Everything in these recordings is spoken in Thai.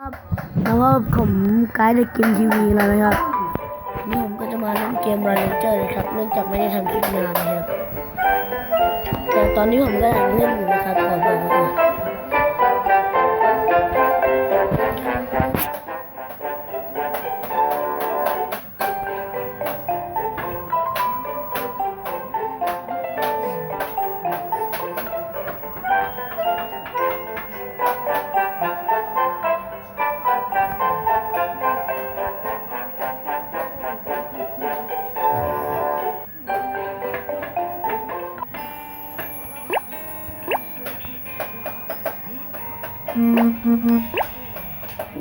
ครับแล้วก็ผมไกด์เด็กกินทีวีแล้วนะครับ นี่ผมก็จะมาเล่นเกมร a เจอร์นะครับ เนื่องจากไม่ได้ทำคลิปนานนะครับ แต่ตอนนี้ผมก็ยังเล่นอยู่นะครับขอบอกไว้ก่อน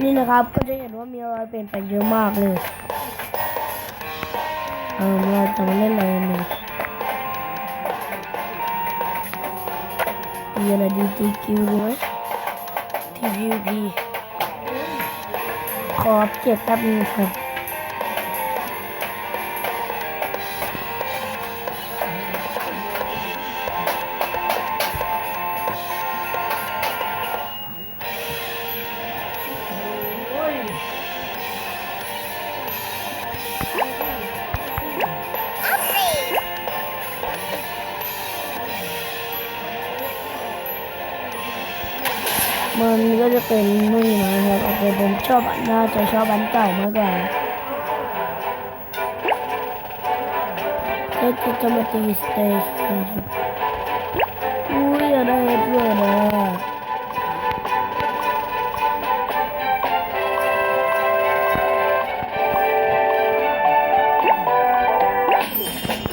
นี่นะครับก็จะเห็นว่ามีรอยเปลี่ยนไปเยอะมากเลย เออเราจะมาเล่นอะไรกันดีมีอะไรดีตีคิวดีไหมทีวีพีขอเก็บแป๊บนึงครับ มันก็จะเป็นนี่นะครับโอเคผมชอบอันน่าจะชอบอันเก่ามากกว่าก็จะจะมาตีสเตชันครับอุ้ยอะไรด้วยนะ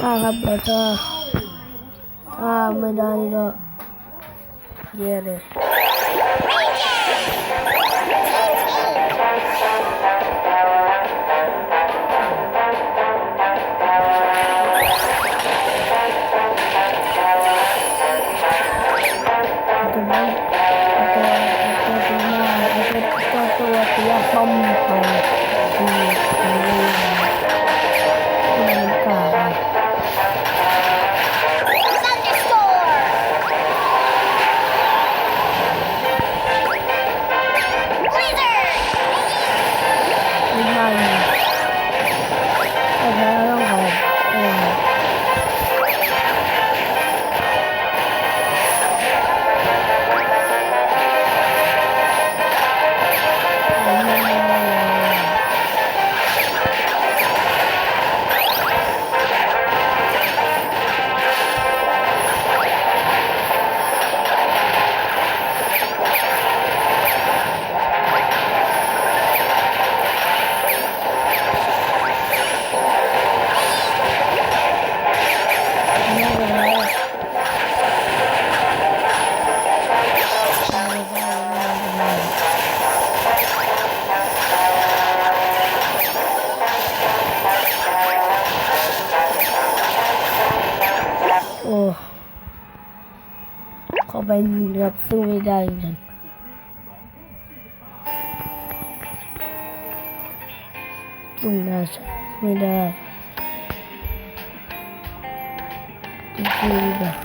อ่าครับเราจะถ้าไม่ได้ก็แย่เลย ตัว ไเข้าไปเกือบสู้ไม่ได้จริงๆสู้ได้ใช่ไม่ได้จริงๆแบบ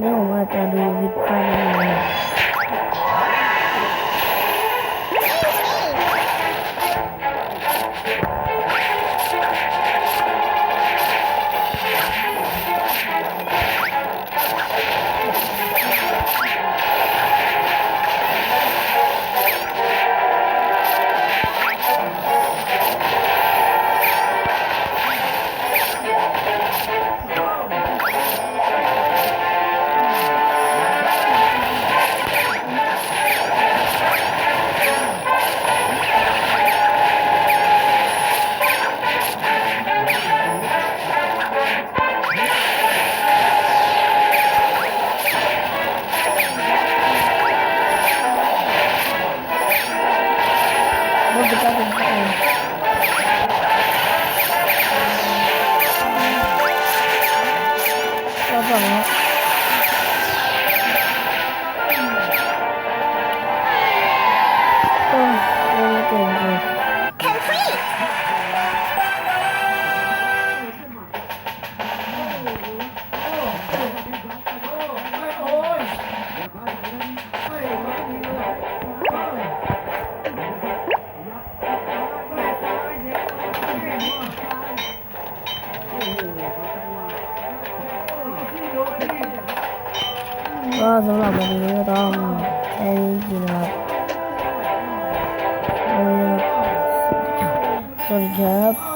นี่ผมอาจจะดูวิดพานอะไร เจ้าเป็นระองค์เราบอกว่า ก็สำหรับวันนี้ก็ต้องแค่นี้จริงๆนะครับโอเคครับสวัสดีครับ